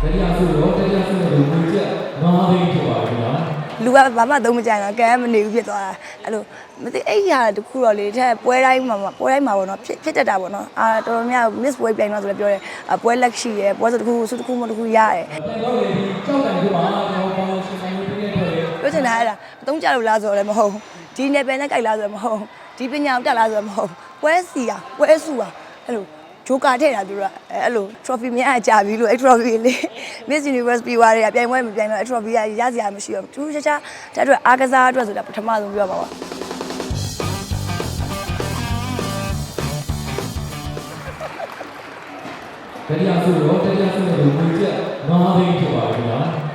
တတိယဆုတော့တတိယဆုနဲ့ငွေကျပ်9သိန်းဖြစ်ပါတယ်ခင်ဗျာ လူကဘာမှသုံးမကြိုင်တော့ကဲမနေဘူးဖြစ်သွားတာအဲ့လိုမသိအဲ့ဒီဟာတခုတော့လေတဲ့ပွဲတိုင်းမှာပွဲတိုင်းမှာပေါ့နော်ဖြစ်ဖြစ်တတ်တာပေါ့နော်အာတော်တော်များ miss ပွဲပြိုင်တော့ဆိုလည်းပြောတယ်ပွဲလက်ရှိရယ်ပွဲစတခုဆုတခုမတခုရရယ် ပြန်တော့လေဒီကြောက်တိုင်ကမှာကျွန်တော်ပေါင်းရှင်ဆိုင်ရေးပြည့်တဲ့အတွက်လေ ပြောချင်တာအဲ့ဒါမသုံးကြလို့လားဆိုတော့လည်းမဟုတ်ဘူးဒီနယ်ပယ်နဲ့ကြိုက်လားဆိုတော့မဟုတ်ဘူးဒီပညာကိုတက်လားဆိုတော့မဟုတ်ဘူးပွဲစီอ่ะပွဲစုอ่ะအဲ့လို ဂျိုကာထည့်တာသူတို့ကအဲ့လို trophy မြတ်အကြပြီလို့အဲ့ trophy လေး Miss Universe ပြီးသွားတယ်ပြိုင်ပွဲမပြိုင်တော့အဲ့ trophy ကရစရာမရှိတော့ဘူးသူချာချာတဲ့အတွက်အားကစားအတွက်ဆိုတာပထမဆုံးပြောပါပါတတိယဆုတော့တတိယဆုနဲ့ငွေကျပ်9သိန်းဖြစ်ပါတယ်ခင်ဗျာ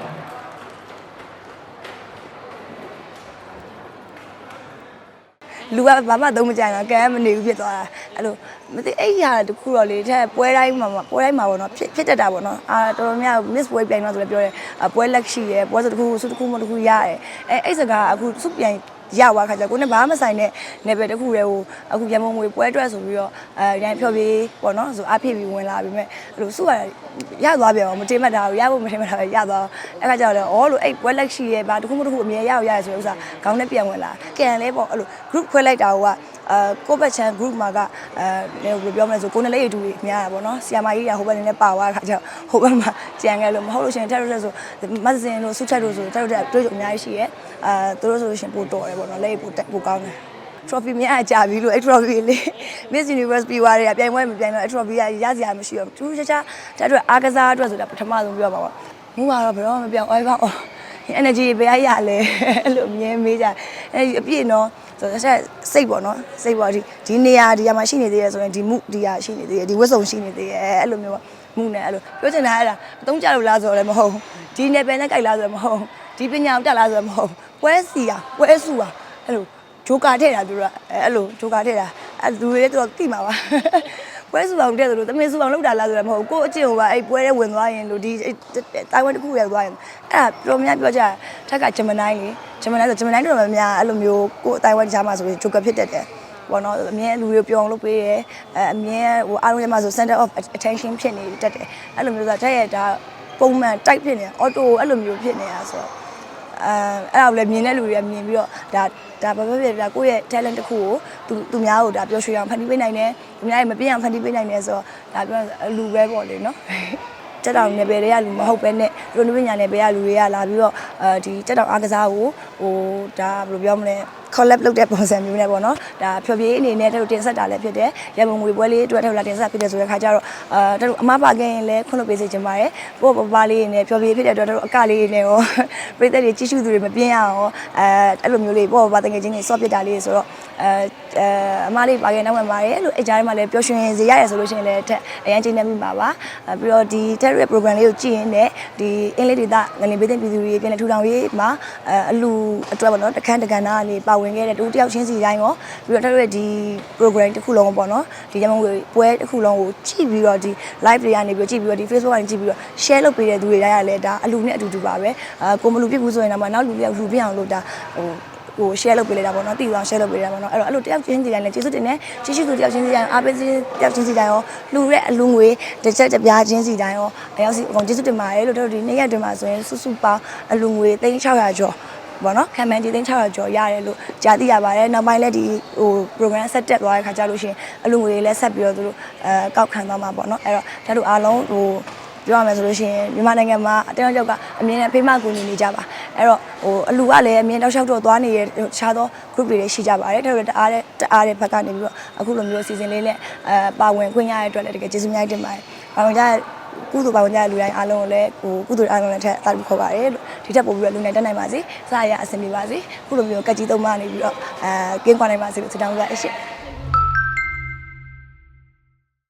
လူကဘာမှသုံးမကြိုင်တော့ကဲမနေဘူးဖြစ်သွားတာအဲ့လိုမသိအဲ့ဒီဟာတခုတော့လေတဲ့ပွဲတိုင်းမှာပွဲတိုင်းမှာပေါ့နော်ဖြစ်ဖြစ်တတ်တာပေါ့နော်အာတော်တော်များ miss ပွဲပြိုင်တော့ဆိုလည်းပြောတယ်ပွဲလက်ရှိရယ်ပွဲစတခုဆုတခုမတခုရရယ်အဲအဲ့စကားအခုစုပြိုင် ရသွားခါကျကိုနဲ့ဘာမှမဆိုင်တဲ့ level တခုတည်းကိုအခုရမုံငွေပွဲအတွက်ဆိုပြီးတော့အဲရန်ဖြော်ပြီးပေါ့နော်ဆိုအဖြစ်ပြီးဝင်လာပြီမဲ့အဲ့လိုစုရရသွားပြန်အောင်မတင်မှတ်တာဘူးရဖို့မတင်မှတ်တာပဲရသွားအဲ့ခါကျတော့လေဩလို့အဲ့ပွဲလက်ရှိရယ်ဘာတခုမတခုအမြဲရရရဆိုတဲ့ဥစ္စာခေါင်းနဲ့ပြန်ဝင်လာကန်လဲပေါ့အဲ့လို group ခွဲလိုက်တာက အဲကိုဘက်ချန် group မှာကအဲဘယ်လိုပြောမလဲဆိုကိုယ်နဲ့လေးတူတွေများတာပေါ့နော်ဆီယမာကြီးကဟိုဘက်နေနဲ့ပါသွားတာခါကျဟိုဘက်မှာကြံခဲ့လို့မဟုတ်လို့ရှင်တက်ရက်ဆိုမတ်စင်တို့ဆုချက်တို့ဆိုတက်ရက်တွေ့ကြအများကြီးရှိရဲအဲသူတို့ဆိုလို့ရှင်ပို့တော်တယ်ပေါ့နော်လက်ပို့တက်ပို့ကောင်းတယ် trophy မြတ်အကြပြီလို့အဲ့ trophy လေး Miss Universe ပြီးသွားတယ်ပြိုင်ပွဲမပြိုင်တော့အဲ့ trophy ကရစရာမရှိတော့ဘူးသူချာချာတဲ့အတွက်အားကစားအတွက်ဆိုတာပထမဆုံးပြောပါပါမူကတော့ဘယ်တော့မှမပြောင်းအိုးပါအော် energy ဘယ်ရရလဲအဲ့လိုအမြဲမေးကြ energy အပြည့်နော် ဆိုတော့ဆက်စိတ်ပေါ့နော်စိတ်ပေါ့ဒီဒီနေရာဒီရာမှာရှိနေသေးရဆိုရင်ဒီမှုဒီရာရှိနေသေးရဒီဝတ်စုံရှိနေသေးရအဲ့လိုမျိုးပေါ့မှုနဲ့အဲ့လိုပြောချင်တာအဲ့ဒါအသုံးကြလို့လားဆိုတော့လည်းမဟုတ်ဘူးဒီနယ်ပယ်နဲ့ကြိုက်လားဆိုတော့မဟုတ်ဘူးဒီပညာကိုတက်လားဆိုတော့မဟုတ်ဘူးပွဲစီอ่ะပွဲစုอ่ะအဲ့လိုဂျိုကာထည့်တာသူတို့ကအဲ့လိုဂျိုကာထည့်တာအဲ့လူတွေလည်းသူတို့သိမှာပါ ပွဲစုအောင်တဲ့ဆိုလို့တမင်စုအောင်လောက်တာလားဆိုတော့မဟုတ်ဘူးကိုယ့်အကျင့်ကိုပါအဲ့ပွဲထဲဝင်သွားရင်လို့ဒီတိုင်ဝမ်တစ်ခုရောက်သွားရင်အဲ့ဒါပြောများပြောကြထက်ကဂျမနိုင်းလေဂျမနိုင်းဆိုဂျမနိုင်းတော်များများအဲ့လိုမျိုးကိုယ့်တိုင်ဝမ်ကြားမှာဆိုရင်ဂျိုကာဖြစ်တတ်တယ်ပေါ့နော်အမြဲလူတွေပြောအောင်လုပ်ပေးရဲအဲအမြဲဟိုအားလုံးထဲမှာဆို center of attention ဖြစ်နေတတ်တယ်အဲ့လိုမျိုးဆိုတော့တက်ရတာပုံမှန်တိုက်ဖြစ်နေ auto အဲ့လိုမျိုးဖြစ်နေတာဆိုတော့ အဲအဲ့ဒါကိုလည်းမြင်တဲ့လူတွေကမြင်ပြီးတော့ဒါဒါဘာပဲဖြစ်ဖြစ်ကိုယ့်ရဲ့ talent တစ်ခုကိုသူသူများကိုဒါပျော်ရွှင်အောင်ဖန်တီးပေးနိုင်တယ်သူများရဲ့မပြင်းအောင်ဖန်တီးပေးနိုင်တယ်ဆိုတော့ဒါပြောအလူပဲပေါ့လေနော်တက်တောင်နယ်ပယ်တွေကလူမဟုတ်ပဲနဲ့ရိုနဝိညာနယ်ပယ်ကလူတွေကလာပြီးတော့အဲဒီတက်တောင်အားကစားကိုဟိုဒါဘယ်လိုပြောမလဲ collab လုပ်တဲ့ပုံစံမျိုးနဲ့ပေါ့နော်ဒါဖြော်ပြေးအနေနဲ့တို့တင်ဆက်တာလည်းဖြစ်တယ်ရမုံငွေပွဲလေးအတွက်ထုတ်လာတင်ဆက်ဖြစ်တယ်ဆိုတဲ့ခါကျတော့အာတို့အမပါခင်ရင်လည်းခွင့်လွှတ်ပေးစေချင်ပါတယ်ပို့ပပလေးနဲ့ဖြော်ပြေးဖြစ်တဲ့အတွက်တို့အကလေးနဲ့ရောပြည်သက်တွေကြီးစုသူတွေမပြင်းရအောင်အဲအဲ့လိုမျိုးလေးပို့ပပတငယ်ချင်းတွေစော့ပစ်တာလေးဆိုတော့အဲအဲအမလေးပါခင်နောက်ဝင်ပါတယ်လို့အကြမ်းမှာလည်းပျော်ရွှင်စေရတယ်ဆိုလို့ရှိရင်လည်းတက်အရန်ချင်းနေမိပါပါပြီးတော့ဒီ terror program လေးကိုကြည့်ရင်လည်းဒီအင်္ဂလိပ်ဒေသငလင်ပေးတဲ့ပြည်သူတွေပြန်လည်ထူထောင်ရေးမှာအလူအတွက်ပေါ့နော်တခန်းတကန်သားကနေပါဝင်ခဲ့တဲ့တူတယောက်ချင်းစီတိုင်းရောပြီးတော့တို့ရဲ့ဒီ program တစ်ခုလုံးပေါ့နော်ဒီရမုံငွေပွဲတစ်ခုလုံးကိုကြည့်ပြီးတော့ဒီ live တွေကနေပြီးတော့ကြည့်ပြီးတော့ဒီ Facebook ကနေကြည့်ပြီးတော့ share လုပ်ပေးတဲ့သူတွေတိုင်းကလည်းဒါအလူနဲ့အတူတူပါပဲအာကိုမလူပြစ်ဘူးဆိုရင်တော့မှနောက်လူတစ်ယောက်လူပြအောင်လို့ဒါဟိုဟို share လုပ်ပေးလိုက်တာပေါ့နော်တည်အောင် share လုပ်ပေးလိုက်တာပေါ့နော်အဲ့တော့အဲ့လိုတယောက်ချင်းစီတိုင်းလည်းကျေးဇူးတင်တယ်ကျေးဇူးသူတယောက်ချင်းစီတိုင်းအားပေးစီတယောက်ချင်းစီတိုင်းရောလူတဲ့အလူငွေတစ်ချက်တစ်ပြားချင်းစီတိုင်းရောအရောက်စီအကုန်ကျေးဇူးတင်ပါတယ်လို့တို့ဒီနေ့ရက်တွင်မှာဆိုရင်စုစုပေါင်းအလူငွေ3600ကျော် ပေါ့နော်ခံမှန်းဒီသိန်း600ကျော်ရတယ်လို့ကြားသိရပါတယ်နောက်ပိုင်းလည်းဒီဟို program ဆက်တက်သွားတဲ့ခါကျလို့ရှိရင်အလူငွေတွေလည်းဆက်ပြီးတော့သူတို့အဲကောက်ခံသွားမှာပေါ့နော်အဲ့တော့ဒါတို့အားလုံးဟိုပြောရမယ်ဆိုလို့ရှိရင်မြန်မာနိုင်ငံမှာအတင်းအကျပ်ကအမြင်နဲ့ဖေးမကူညီနေကြပါအဲ့တော့ဟိုအလူကလည်းအမြင်တောက်လျှောက်တော့သွားနေတဲ့တခြားသော group တွေလည်းရှိကြပါတယ်ဒါတို့တအားတဲ့တအားတဲ့ဘက်ကနေပြီးတော့အခုလိုမျိုးအစီအစဉ်လေးနဲ့အဲပါဝင်ခွင့်ရတဲ့အတွက်လည်းတကယ်ကျေးဇူးများတင်ပါတယ်ပါဝင်ကြတဲ့ ကုသိုလ်ပါဝင်ကြတဲ့လူတိုင်းအားလုံးကိုလည်းဟိုကုသိုလ်အားလုံးလည်းထက်တာပြီးခေါ်ပါတယ်လို့ဒီထက်ပိုပြီးတော့လူနိုင်တက်နိုင်ပါစေစားရအဆင်ပြေပါစေခုလိုမျိုးကက်ကြီးသုံးမနေပြီးတော့အဲကင်းကွာနိုင်ပါစေလို့ဆုတောင်းကြအရှိ